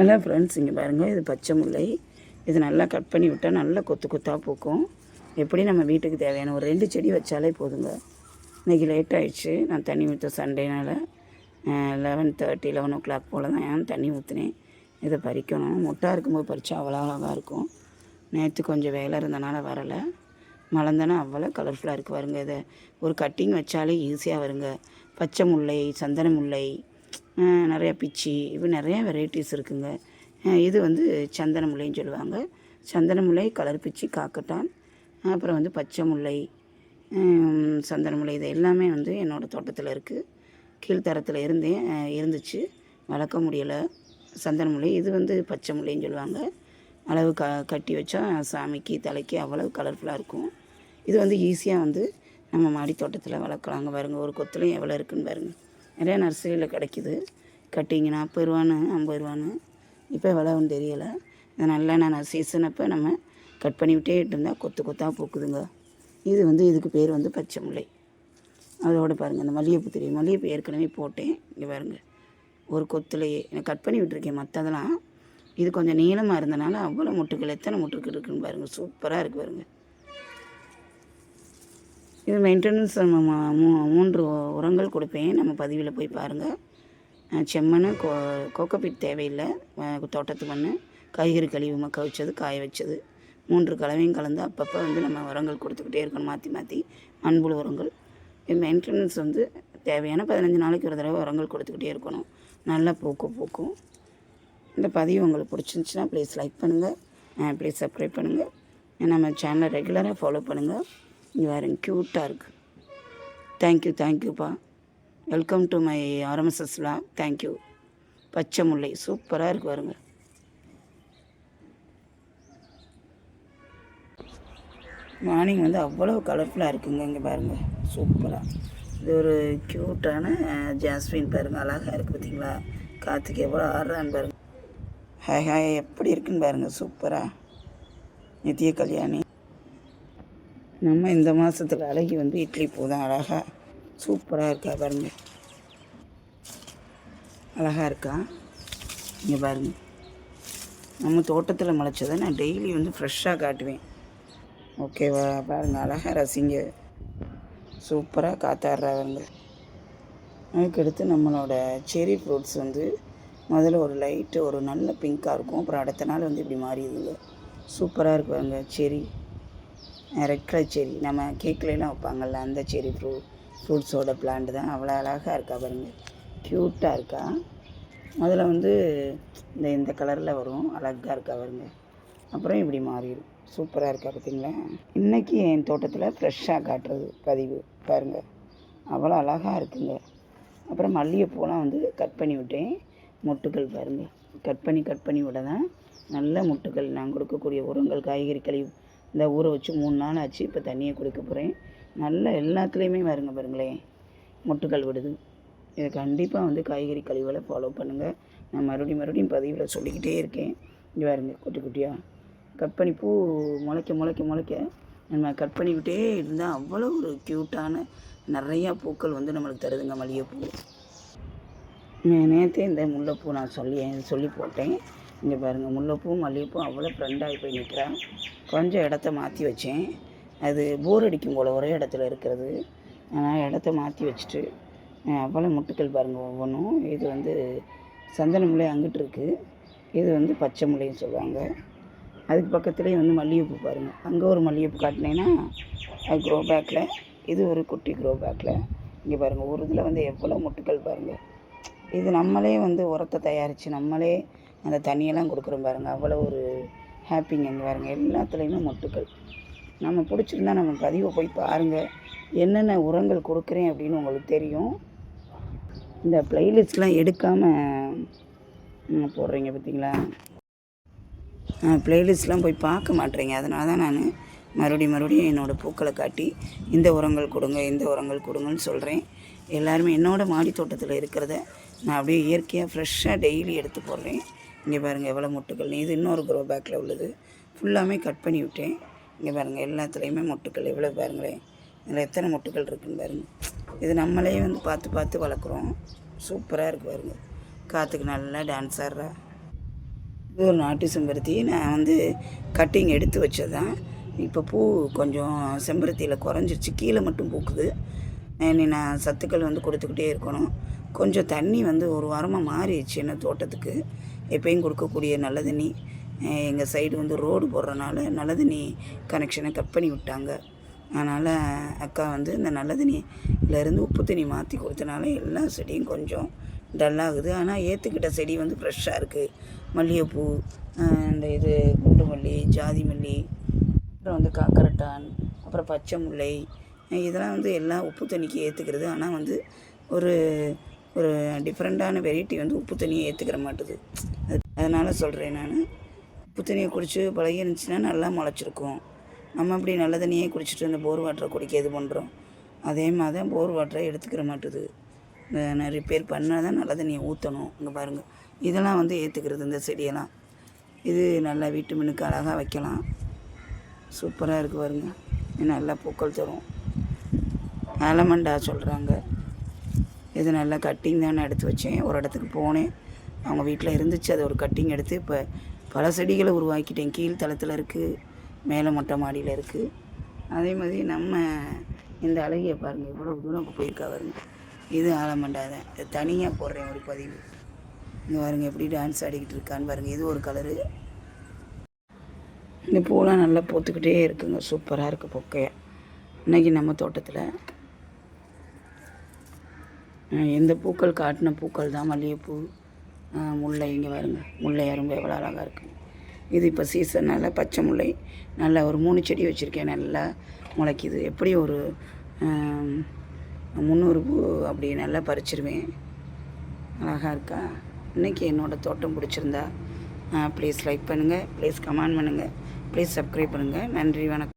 Hello friends இங்கே பாருங்கள் இது பச்சை முல்லை. இது நல்லா கட் பண்ணி விட்டால் நல்லா கொத்து கொத்தாக பூக்கும். எப்படி நம்ம வீட்டுக்கு தேவையான ஒரு ரெண்டு செடி வச்சாலே போதுங்க. இன்றைக்கி லேட் ஆகிடுச்சு நான் தண்ணி ஊற்ற சண்டேனால். Eleven thirty eleven o'clock போல் தான் ஏன் தண்ணி ஊற்றினேன் இதை பறிக்கணும். மொட்டாக இருக்கும்போது பறித்தா அவ்வளோ அழகாக இருக்கும். நேற்று கொஞ்சம் வேலை இருந்தனால வரலை. மலர்ந்தானே அவ்வளோ கலர்ஃபுல்லாக இருக்குது வருங்க இதை. ஒரு கட்டிங் வச்சாலே ஈஸியாக வருங்க. பச்சை முல்லை சந்தன முல்லை நிறையா பிச்சி இது நிறையா வெரைட்டிஸ் இருக்குங்க. இது வந்து சந்தன முல்லைன்னு சொல்லுவாங்க. சந்தன முல்லை கலர் பிச்சி காக்கட்டான் அப்புறம் வந்து பச்சை முல்லை ஹம், சந்தன முல்லை இது எல்லாமே வந்து என்னோடய தோட்டத்தில் இருக்குது கீழ்த்தரத்தில் இருந்தேன் இருந்துச்சு. வளர்க்க முடியலை. சந்தன முல்லை இது வந்து பச்சை முல்லைன்னு சொல்லுவாங்க. அளவு க கட்டி வச்சா சாமிக்கு தலைக்கு அவ்வளவு கலர்ஃபுல்லாக இருக்கும். இது வந்து ஈஸியாக வந்து நம்ம மாடி தோட்டத்தில் வளர்க்கலாங்க பாருங்கள் ஒரு கொத்துலையும் எவ்வளோ இருக்குன்னு பாருங்கள் நிறையா நர்சரியில் கிடைக்குது. கட்டிங்க நாற்பது ரூபான்னு ஐம்பது ரூபான்னு. இப்போ எவ்வளோன்னு தெரியலை. இது நல்லா நான் சீசன் அப்போ நம்ம கட் பண்ணி இருந்தால் கொத்து கொத்தாக பூக்குதுங்க. இது வந்து இதுக்கு பேர் வந்து பச்சை முல்லை. அதோட பாருங்கள் இந்த மல்லிகைப்பூ தெரியும்? மல்லிகைப்பூ ஏற்கனவே போட்டேன். இங்கே பாருங்கள் ஒரு கொத்துலையே. நான் கட் பண்ணி விட்டுருக்கேன் மற்றதெல்லாம் இது கொஞ்சம் நீளமாக இருந்தனால அவ்வளோ முட்டுக்கள் எத்தனை முட்டுக்கள் இருக்குன்னு பாருங்கள் சூப்பராக இருக்குது பாருங்கள் இது மெயின்டெனன்ஸ் நம்ம மூ- மூன்று உரங்கள் கொடுப்பேன். நம்ம பதிவில் போய் பாருங்கள் செம்மண் கோ கோகோபிட் தேவையில்லை. தோட்டத்துக்கு ஒன்று காய்கறி கழிவு மக்க வச்சது காய வச்சது. மூன்று கலவையும் கலந்து அப்பப்போ வந்து நம்ம உரங்கள் கொடுத்துக்கிட்டே இருக்கணும் மாற்றி மாற்றி மண்புழு உரங்கள். மெயின்டெனன்ஸ் வந்து தேவையான பதினஞ்சு நாளைக்கு ஒரு தடவை உரங்கள் கொடுத்துக்கிட்டே இருக்கணும். நல்லா பூக்கும் பூக்கும். இந்த பதிவு உங்களுக்கு பிடிச்சிருந்துச்சுன்னா ப்ளீஸ் லைக் பண்ணுங்கள் ப்ளீஸ் சப்ஸ்கிரைப் பண்ணுங்கள் நம்ம சேனலை ரெகுலராக ஃபாலோ பண்ணுங்கள் இங்கே வேறு க்யூட்டாக இருக்குது தேங்க்யூ தேங்க்யூப்பா welcome to my RMSS thank you பச்சை முல்லை சூப்பராக இருக்கு பாருங்க. மார்னிங் வந்து அவ்வளோ கலர்ஃபுல்லாக இருக்குங்க இங்கே பாருங்கள் சூப்பராக இது ஒரு க்யூட்டான ஜாஸ்மின் பாருங்க. அழகாக இருக்குது பார்த்தீங்களா காற்றுக்கு எவ்வளோ ஆடுறான்னு பாருங்க. ஹாய் ஹாய் எப்படி இருக்குன்னு பாருங்கள் சூப்பராக நித்திய கல்யாணி. நம்ம இந்த மாதத்துல அழகி வந்து இட்லி பூ தான் அழகாக சூப்பராக இருக்கா பாருங்க. அழகாக இருக்கா? இங்கே பாருங்க. நம்ம தோட்டத்தில் முளைச்சதை நான் டெய்லி வந்து ஃப்ரெஷ்ஷாக காட்டுவேன். ஓகேவா பாருங்கள் அழகாக ரசிங்க. சூப்பராக காத்தாடுறாங்க அதுக்கடுத்து நம்மளோட செரி ஃப்ரூட்ஸ் வந்து முதல்ல ஒரு லைட்டு ஒரு நல்ல பிங்க்காக இருக்கும். அப்புறம் அடுத்த நாள் வந்து இப்படி மாறிடுதுங்க. சூப்பராக இருக்குவாங்க பாருங்க செரி ரெட் கலர் செரி நம்ம கேக்லாம் வைப்பாங்கல்ல அந்த செரி ஃப்ரூ ஃப்ரூட்ஸோட பிளான்ட் தான். அவ்வளோ அழகாக இருக்கா பாருங்க. க்யூட்டாக இருக்கா? அதில் வந்து இந்த இந்த கலரில் வரும். அழகாக இருக்கா பாருங்க. அப்புறம் இப்படி மாறிடும். சூப்பராக இருக்கா பார்த்தீங்களா இன்றைக்கி என் தோட்டத்தில் ஃப்ரெஷ்ஷாக காட்டுறது பதிவு. பாருங்கள் அவ்வளோ அழகாக இருக்குங்க. அப்புறம் மல்லிகைப்பூலாம் வந்து கட் பண்ணி விட்டேன். மொட்டுக்கள் பாருங்கள் கட் பண்ணி கட் பண்ணி விட தான் நல்ல மொட்டுக்கள் நான் கொடுக்கக்கூடிய உரங்கள் காய்கறி கழிவு இந்த ஊற வச்சு மூணு நாள் ஆச்சு இப்போ தண்ணியை கொடுக்க போகிறேன் நல்ல எல்லாத்துலேயுமே வருங்க பாருங்களேன். மொட்டுக்கள் விடுது. இதை கண்டிப்பாக வந்து காய்கறி கழிவுகளை ஃபாலோ பண்ணுங்கள் நான் மறுபடியும் மறுபடியும் பதிவில் சொல்லிக்கிட்டே இருக்கேன். இங்கே பாருங்க குட்டி குட்டியாக கட் பண்ணி பூ முளைக்க முளைக்க முளைக்க நம்ம கட் பண்ணிக்கிட்டே இருந்தால் அவ்வளோ ஒரு க்யூட்டான நிறையா பூக்கள் வந்து நம்மளுக்கு தருதுங்க மல்லிகைப்பூ. நேற்றே இந்த முல்லைப்பூ நான் சொல்லி சொல்லி போட்டேன். இங்கே பாருங்கள் முல்லைப்பூ மல்லிகைப்பூ அவ்வளோ ஃப்ரெண்டாகி போய் நிற்கிறேன் கொஞ்சம் இடத்த மாற்றி வச்சேன். அது போர் அடிக்கும் போல் ஒரே இடத்துல இருக்கிறது. ஆனால் இடத்த மாற்றி வச்சுட்டு அவ்வளோ முட்டுக்கள் பாருங்கள் ஒவ்வொன்றும் இது வந்து சந்தன முல்லை அங்கிட்டு இருக்குது இது வந்து பச்சை முல்லைன்னு சொல்லுவாங்க. அதுக்கு பக்கத்துலேயே வந்து மல்லிகைப்பூ பாருங்கள் அங்கே ஒரு மல்லிகைப்பூ காட்டினேன்னா அது க்ரோ பேக்கில் இது ஒரு குட்டி க்ரோ பேக்கில் இங்கே பாருங்கள் ஒரு இதில் வந்து எவ்வளோ முட்டுக்கள் பாருங்கள் இது நம்மளே வந்து உரத்தை தயாரித்து நம்மளே அந்த தண்ணியெல்லாம் கொடுக்குறோம் பாருங்கள் அவ்வளோ ஒரு ஹாப்பிங்க இங்கே பாருங்கள் எல்லாத்துலேயுமே மொட்டுக்கள். நம்ம பிடிச்சிருந்தா நம்ம பதிவை போய் பாருங்கள் என்னென்ன உரங்கள் கொடுக்குறேன் அப்படின்னு உங்களுக்கு தெரியும். இந்த ப்ளைலிஸ்ட்லாம் எடுக்காமல் போடுறீங்க பார்த்தீங்களா ப்ளேலிஸ்ட்லாம் போய் பார்க்க மாட்டேறீங்க. அதனால தான் நான் மறுபடியும் மறுபடியும் என்னோடய பூக்களை காட்டி இந்த உரங்கள் கொடுங்க இந்த உரங்கள் கொடுங்கன்னு சொல்கிறேன் எல்லாருமே என்னோடய மாடி தோட்டத்தில் இருக்கிறத நான் அப்படியே இயற்கையாக ஃப்ரெஷ்ஷாக டெய்லி எடுத்து போடுறேன். இங்கே பாருங்கள் எவ்வளோ மொட்டுக்கள் இது இன்னொரு க்ரோ பேக்கில் உள்ளது. ஃபுல்லாமே கட் பண்ணி விட்டேன். இங்கே பாருங்கள் எல்லாத்துலேயுமே மொட்டுக்கள் எவ்வளோ பாருங்களேன். இதில் எத்தனை மொட்டுக்கள் இருக்குதுன்னு பாருங்கள் இது நம்மளே வந்து பார்த்து பார்த்து வளர்க்குறோம். சூப்பராக இருக்குது பாருங்கள் காற்றுக்கு நல்லா டான்ஸ் ஆடுறா. இது ஒரு நாட்டு செம்பருத்தி. நான் வந்து கட்டிங் எடுத்து வச்சது தான் இப்போ பூ கொஞ்சம் செம்பருத்தியில் குறைஞ்சிருச்சு. கீழே மட்டும் பூக்குது. இனி நான் சத்துக்கள் வந்து கொடுத்துக்கிட்டே இருக்கணும். கொஞ்சம் தண்ணி வந்து ஒரு வாரமாக மாறிடுச்சு என்ன தோட்டத்துக்கு. எப்பயும் கொடுக்கக்கூடிய நல்ல தண்ணி எங்கள் சைடு வந்து ரோடு போடுறனால நல்ல தண்ணி கனெக்ஷனை கட் பண்ணி விட்டாங்க. அதனால் அக்கா வந்து இந்த நல்ல தண்ணியிலேருந்து உப்பு தண்ணி மாற்றி கொடுத்தனால எல்லா செடியும் கொஞ்சம் டல்லாகுது ஆனால் ஏற்றுக்கிட்ட செடி வந்து ஃப்ரெஷ்ஷாக இருக்குது மல்லிகைப்பூ இந்த இது குண்டு மல்லி ஜாதி மல்லி அப்புறம் வந்து காக்கரட்டான் அப்புறம் பச்சை முல்லை இதெல்லாம் வந்து எல்லாம் உப்பு தண்ணிக்கு ஏற்றுக்கிறது ஆனால் வந்து ஒரு ஒரு டிஃப்ரெண்ட்டான வெரைட்டி வந்து உப்பு தண்ணியை ஏற்றுக்கிற மாட்டுது. அது அதனால் சொல்கிறேன் நான். உப்பு தண்ணியை குடித்து பழகி இருந்துச்சுன்னா நல்லா முளைச்சிருக்கும். நம்ம அப்படி நல்ல தண்ணியே குடிச்சிட்டு இந்த போர் வாட்டரை குடிக்க இது பண்ணுறோம் அதே மாதிரி தான் போர் வாட்டரை எடுத்துக்கிற மாட்டுது. நான் ரிப்பேர் பண்ணால் தான் நல்ல தண்ணியை ஊற்றணும் இங்கே பாருங்கள் இதெல்லாம் வந்து ஏற்றுக்கிறது இந்த செடியெல்லாம். இது நல்லா வீட்டு விட்டமினுக்கு அழகாக வைக்கலாம். சூப்பராக இருக்குது பாருங்க. நல்லா பூக்கள் தரும். ஆலமண்டா சொல்கிறாங்க இது நல்லா கட்டிங் தான் எடுத்து வச்சேன். ஒரு இடத்துக்கு போனேன். அவங்க வீட்டில் இருந்துச்சு. அது ஒரு கட்டிங் எடுத்து இப்போ பல செடிகளை உருவாக்கிட்டேன். கீழ் தளத்தில் இருக்குது மேலே மொட்டை மாடியில் இருக்குது அதே மாதிரி நம்ம இந்த அழகிய பாருங்கள் இவ்வளோ தூரம் போயிருக்கா பாருங்க. இது ஆலமண்டா இது தனியாக போடுறேன் ஒரு பதிவு. இங்கே பாருங்க எப்படி டான்ஸ் ஆடிக்கிட்டு இருக்கான்னு பாருங்கள் இது ஒரு கலரு இந்த பூலாம் நல்லா பூத்துக்கிட்டே இருக்குங்க. சூப்பராக இருக்குது பொக்கையாக இன்றைக்கி நம்ம தோட்டத்தில் எந்த பூக்கள் காட்டின பூக்கள் தான் மல்லிகைப்பூ முல்லை. இங்கே வருங்க முல்லை அரும்பு எவ்வளோ அழகாக இருக்குது இது இப்போ சீசனால் பச்சை முல்லை. நல்லா ஒரு மூணு செடி வச்சுருக்கேன் நல்லா முளைக்குது. எப்படி ஒரு முந்நூறு பூ அப்படி நல்லா பறிச்சிருவேன். அழகாக இருக்கா? இன்றைக்கி என்னோடய தோட்டம் பிடிச்சிருந்தா ப்ளீஸ் லைக் பண்ணுங்கள் ப்ளீஸ் கமெண்ட் பண்ணுங்கள் ப்ளீஸ் சப்ஸ்கிரைப் பண்ணுங்கள் நன்றி வணக்கம்.